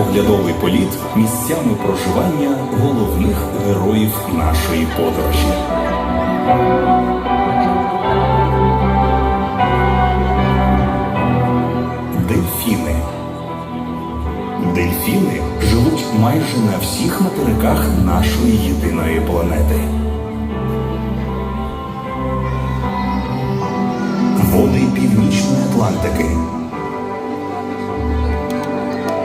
оглядовий політ місцями проживання головних героїв нашої подорожі. Дельфіни. Дельфіни живуть майже на всіх материках нашої єдиної планети. Води Північної Атлантики.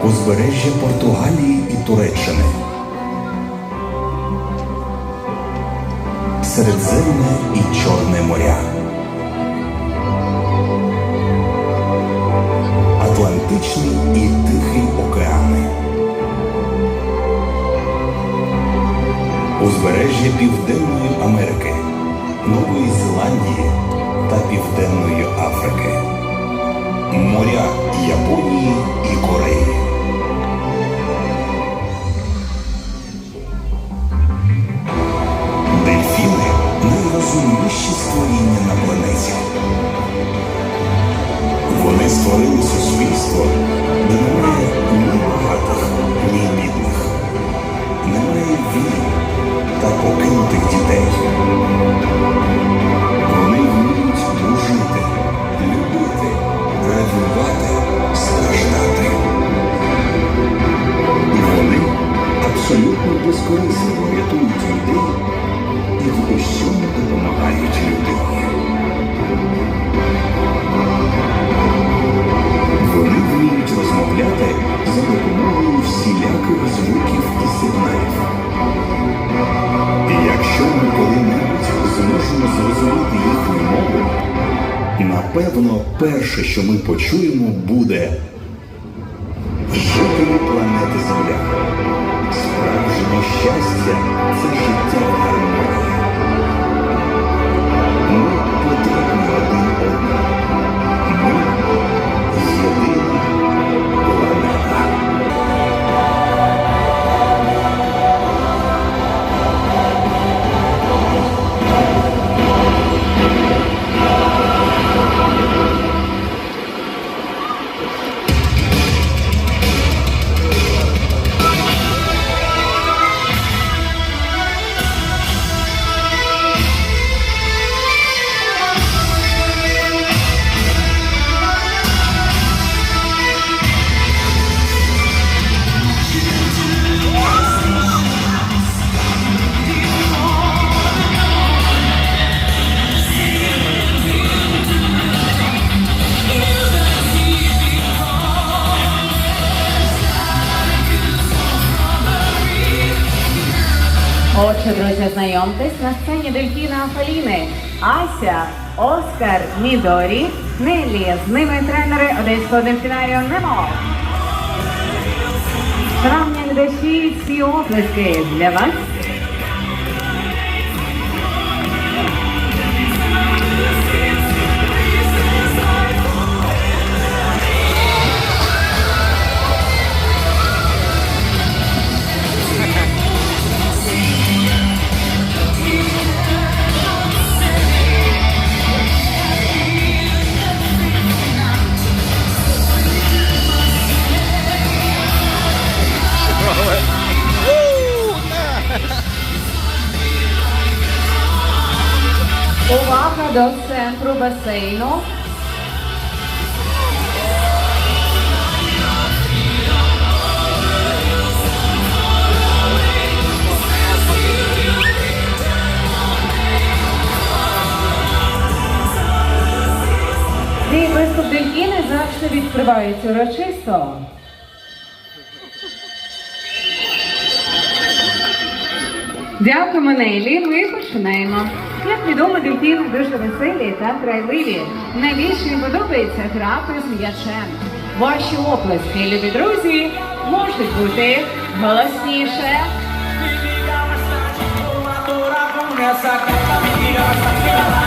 Узбережжя Португалії і Туреччини. Середземне і Чорне моря. Атлантичний і Тихий океани. Узбережжя Південної Америки, Нової Зеландії та Південної Африки. Моря Японії і Кореї. Вони вміють розмовляти за допомогою всіляких звуків і сигналів. І якщо ми коли-небудь зможемо зрозуміти їхню мову, напевно, перше, що ми почуємо, буде жителі планети Земля. Справжнє щастя це життя Мідорі, Нелі. З ними тренери Одеського дельфінарію Немо. Шановні глядачі, ці оплески для вас. Басейну. Свій виступ дельфіни завжди відкривають урочисто. Дякуємо, Нелі. Ми починаємо. Як відомо, дельфіни дуже веселі та грайливі. Найбільше їм подобається грати з м'ячем. Ваші оплески, любі друзі, можуть бути голосніше. Me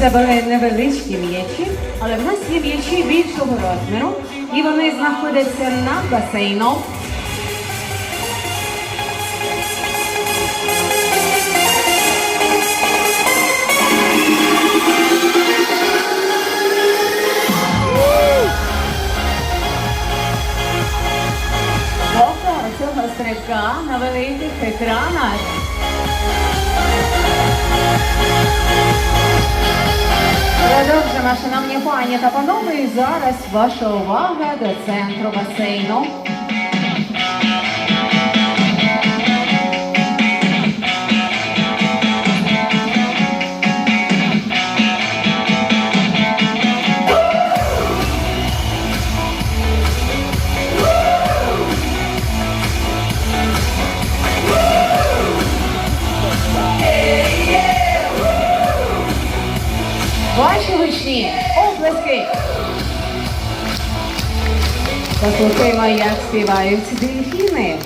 Це були невеличкі м'ячі, але в нас є м'ячі більшого розміру, і вони знаходяться над басейном. Цього стрибка на великих екранах. Продовжимо, шановні пані та панове, і зараз ваша увага до центру басейну. Оплески. Послухаймо, як співають дельфіни.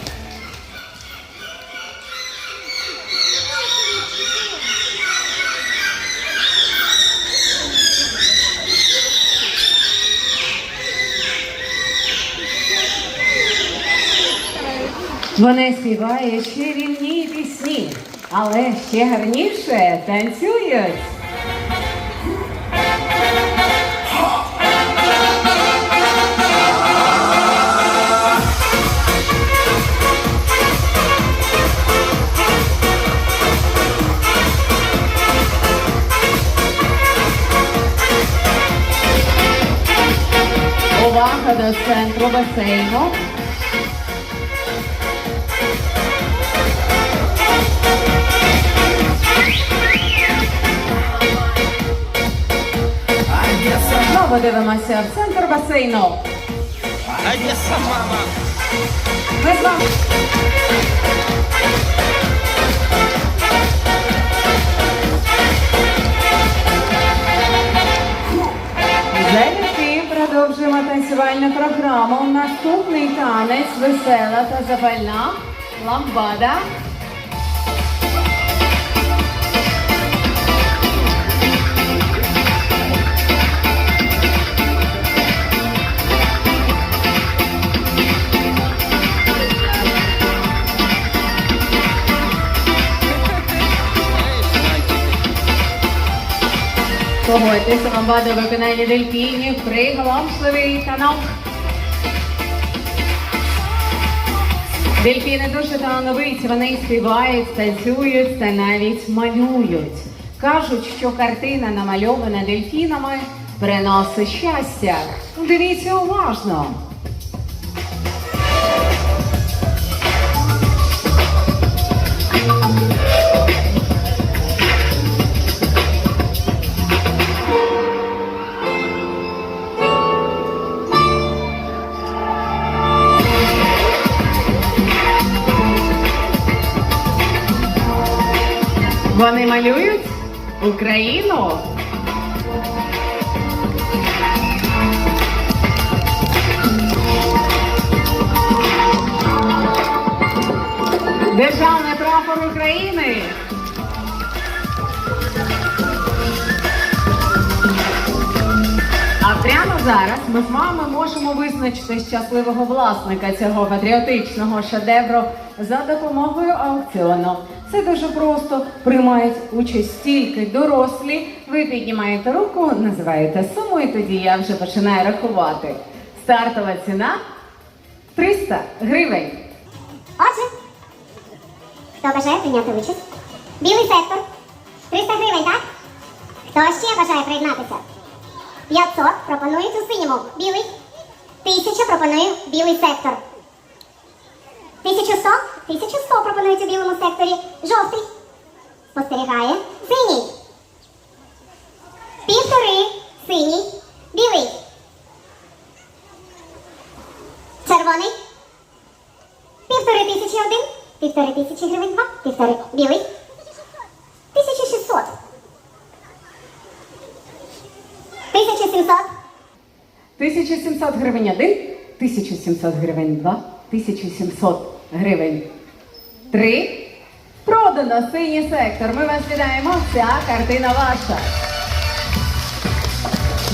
Вони співають ще рівні пісні, але ще гарніше танцюють. Увага до центру басейну. Знову дивимося в центр басейну. Одесса, мама! Ми з вами. Залюбки продовжуємо танцювальну програму. Наступний танець весела та запальна ламбада. Погодьтеся, ламбада виконання дельфінів, приголомшливий танок. Дельфіни дуже талановиті, вони співають, танцюють та навіть малюють. Кажуть, що картина, намальована дельфінами, приносить щастя. Дивіться уважно. Вони малюють Україну. Державний прапор України. А прямо зараз ми з вами можемо визначити щасливого власника цього патріотичного шедевру за допомогою аукціону. Це дуже просто. Приймають участь тільки дорослі. Ви піднімаєте руку, називаєте суму, і тоді я вже починаю рахувати. Стартова ціна 300 гривень. Отже, хто бажає прийняти участь? Білий сектор. 300 гривень, так? Хто ще бажає приєднатися? 500 пропонують у синьому. Білий. 1000 пропонує білий сектор. 1100? 1100 пропонують у білому секторі. Жовтий. Спостерігає. Синій. Півтори. Синій. Білий. Червоний. Півтори тисячі один, півтори тисячі гривень два, півтори білий. Тисячі шістсот. Тисяча сімсот. 1700 гривень один, 1700 гривень два, 1700 гривень три. Продано синій сектор. Ми вас вітаємо. Ця картина ваша.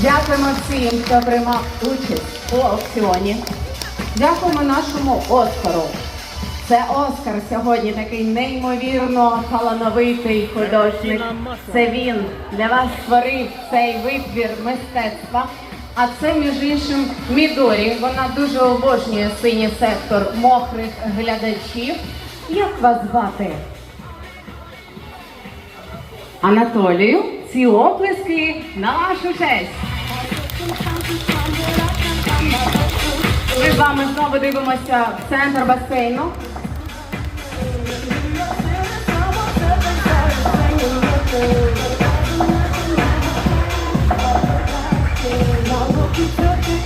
Дякуємо всім, хто приймав участь у аукціоні. Дякуємо нашому Оскару. Це Оскар сьогодні такий неймовірно талановитий художник. Це він для вас створив цей витвір мистецтва. А це, між іншим, Мідорі. Вона дуже обожнює синій сектор мокрих глядачів. Як вас звати? Анатолію, ці оплески на вашу честь. Ми з вами знову дивимося в центр басейну.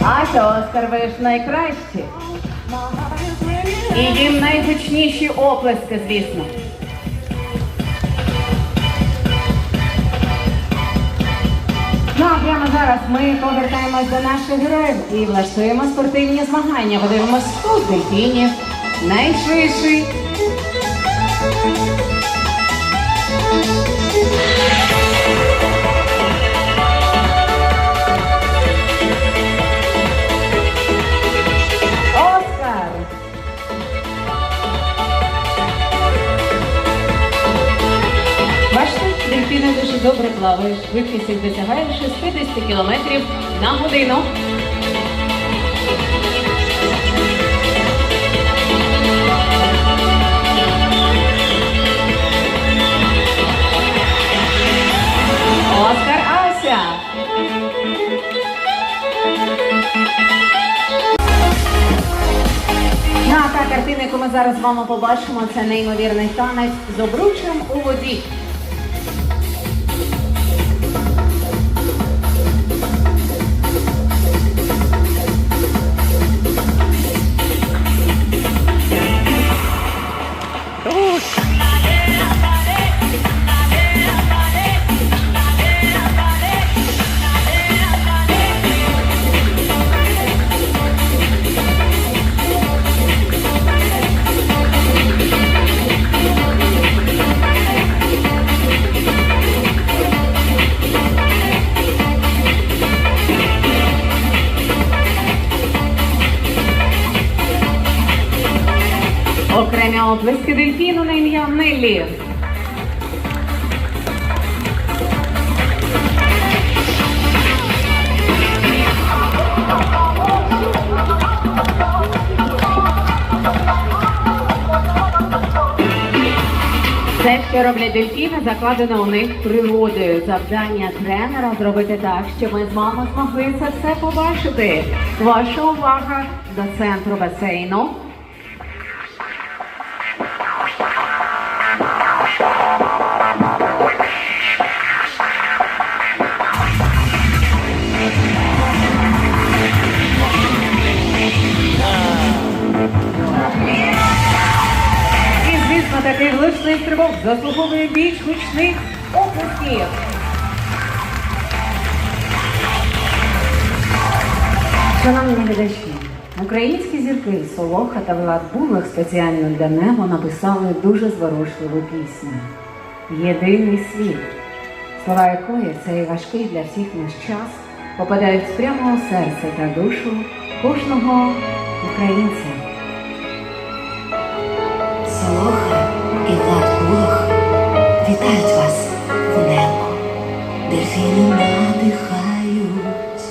Ася, Оскар, ви ж найкращі. І їм найгучніші оплески, звісно. Ну а прямо зараз ми повертаємось до наших героїв і влаштуємо спортивні змагання. Подивимось тут дельфінів. Найшвидший. Добре плавають. Швидкість їх досягає 60 км на годину. Оскар Ася. Ну, а та картина, яку ми зараз з вами побачимо, це неймовірний танець з обручем у воді. Дельфіну на ім'я Неллі. Все, що роблять закладено у них природою. Завдання тренера зробити так, щоб ми з вами змогли це все побачити. Ваша увага до центру басейну. Влучний стрибок заслуговує більш гучних оплесків. Шановні глядачі, українські зірки Солоха та Влад Булах спеціально для нього написали дуже зворушливу пісню Єдиний світ, слова якої цей важкий для всіх наш час попадають прямо у серце та душу кожного українця. Солоха вітають вас в небо. Дельфіни надихають,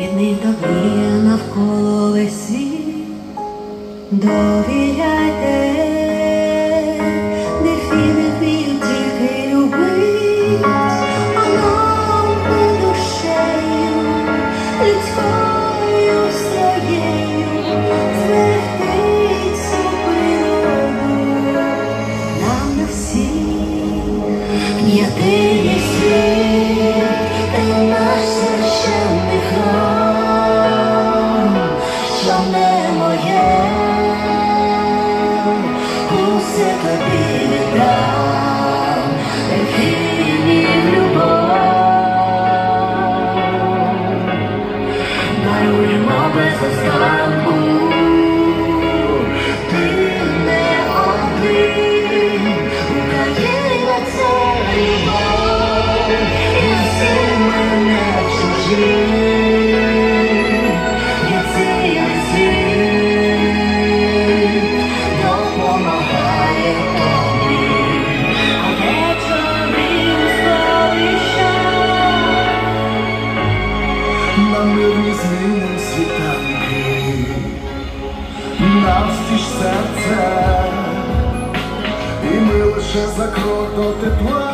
від них добріє навколо весь світ. Довіряйте, за крок до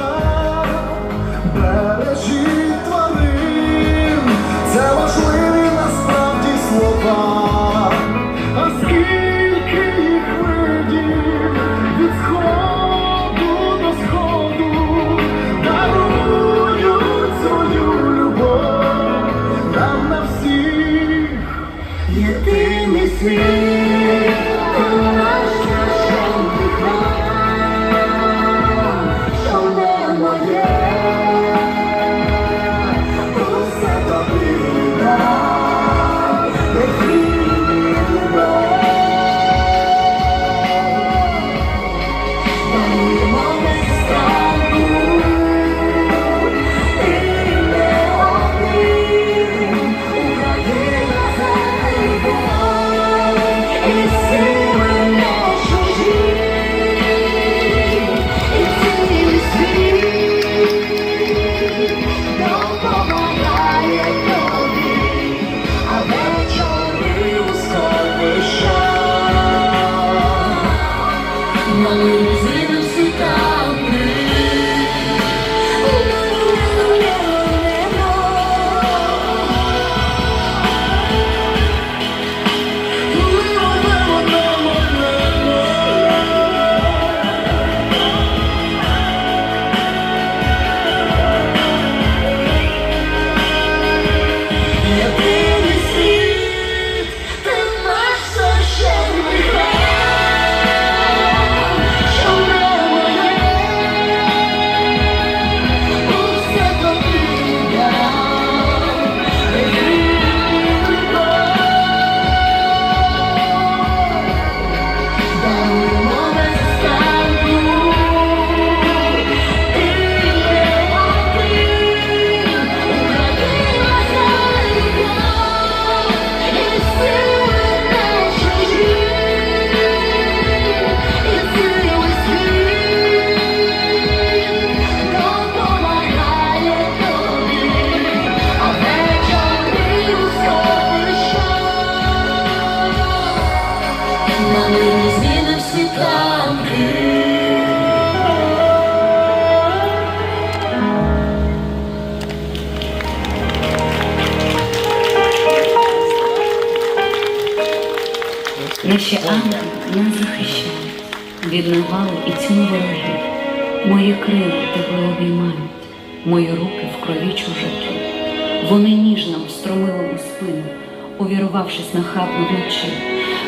увірвавшись на хату вночі,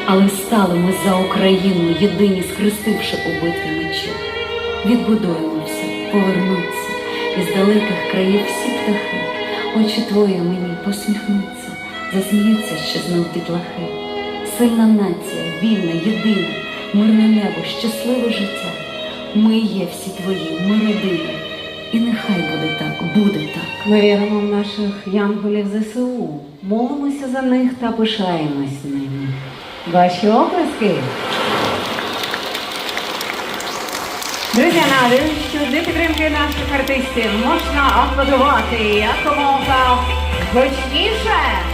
але стали ми за Україну, єдині скрестивши у мечі. Відбудуємо все, повернуться, із далеких країв всі птахи. Очі твої мені посміхнуться, засміються ще знов дітлахи. Сильна нація, вільна, єдина, мирне небо, щасливе життя. Ми є всі твої, ми родина. І нехай буде так, буде так. Ми віримо в наших янголів ЗСУ, молимося за них та пишаємось ними. Ваші оплески. Друзі, нагадую, що для підтримки наших артистів можна аплодувати якомога гучніше.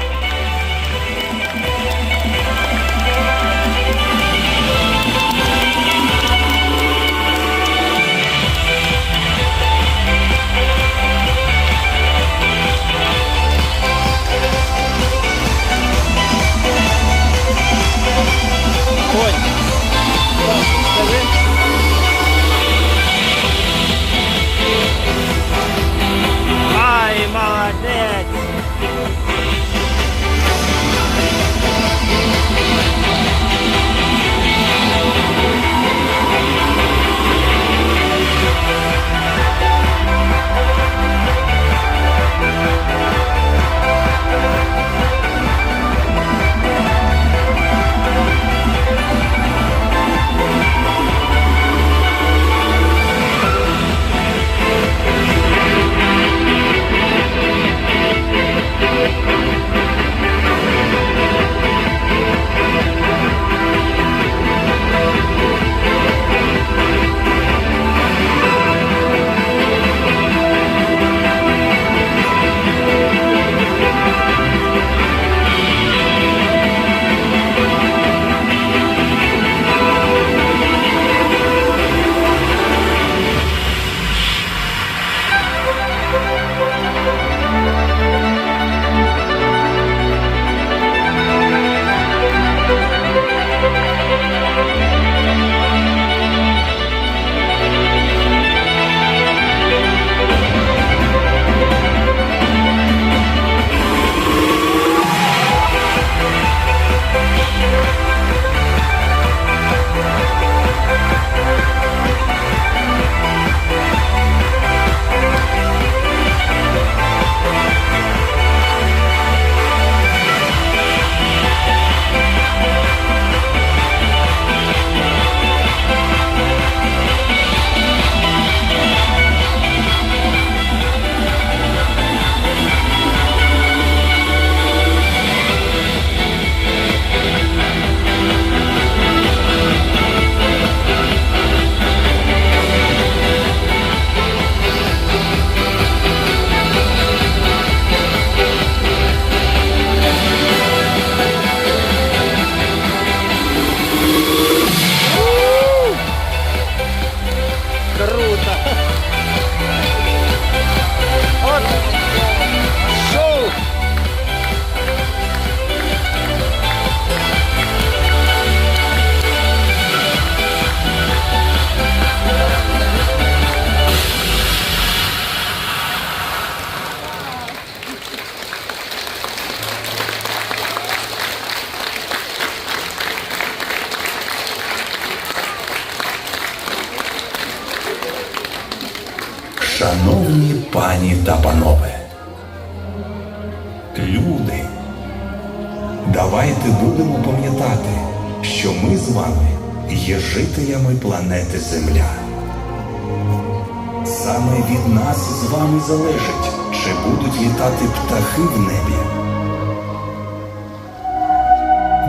Нас з вами залежить, чи будуть літати птахи в небі,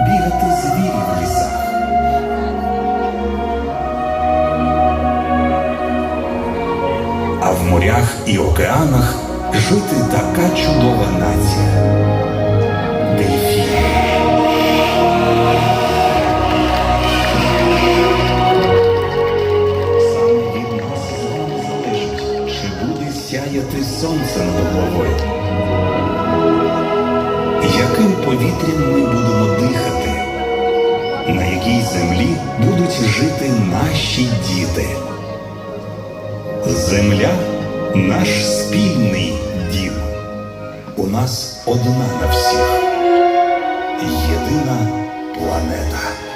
бігати звірі в лісах. А в морях і океанах жити така чудова нація. Сонце над головою. Яким повітрям ми будемо дихати? На якій землі будуть жити наші діти? Земля наш спільний дім. У нас одна на всіх. Єдина планета.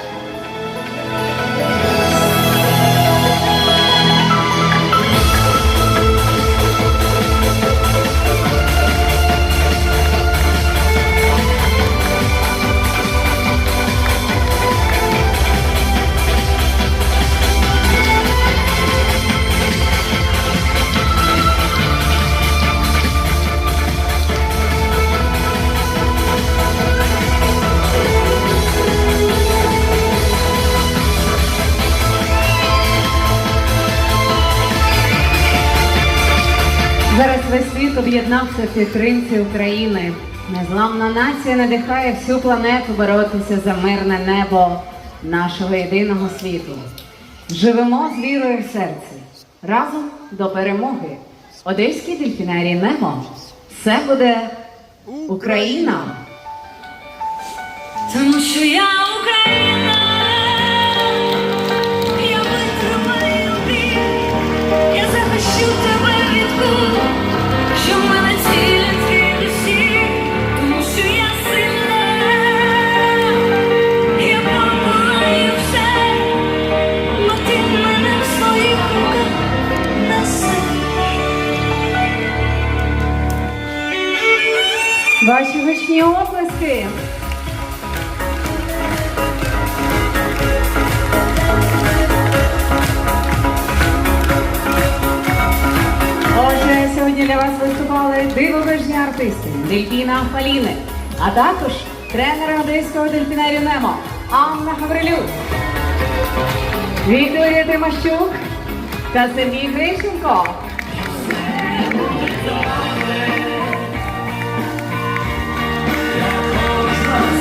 Об'єднався в підтримці України. Незламна нація надихає всю планету боротися за мирне небо нашого єдиного світу. Живемо з вірою в серці. Разом до перемоги. Одеський дельфінарій Немо. Все буде Україна. Тому що я Україна, гучні оплески. Отже, сьогодні для вас виступали дивовижні артисти Дельфіна Фаліни, а також тренери одеського дельфінарію Немо Анна Гаврилюк, Вікторія Тимощук та Сергій Грищенко.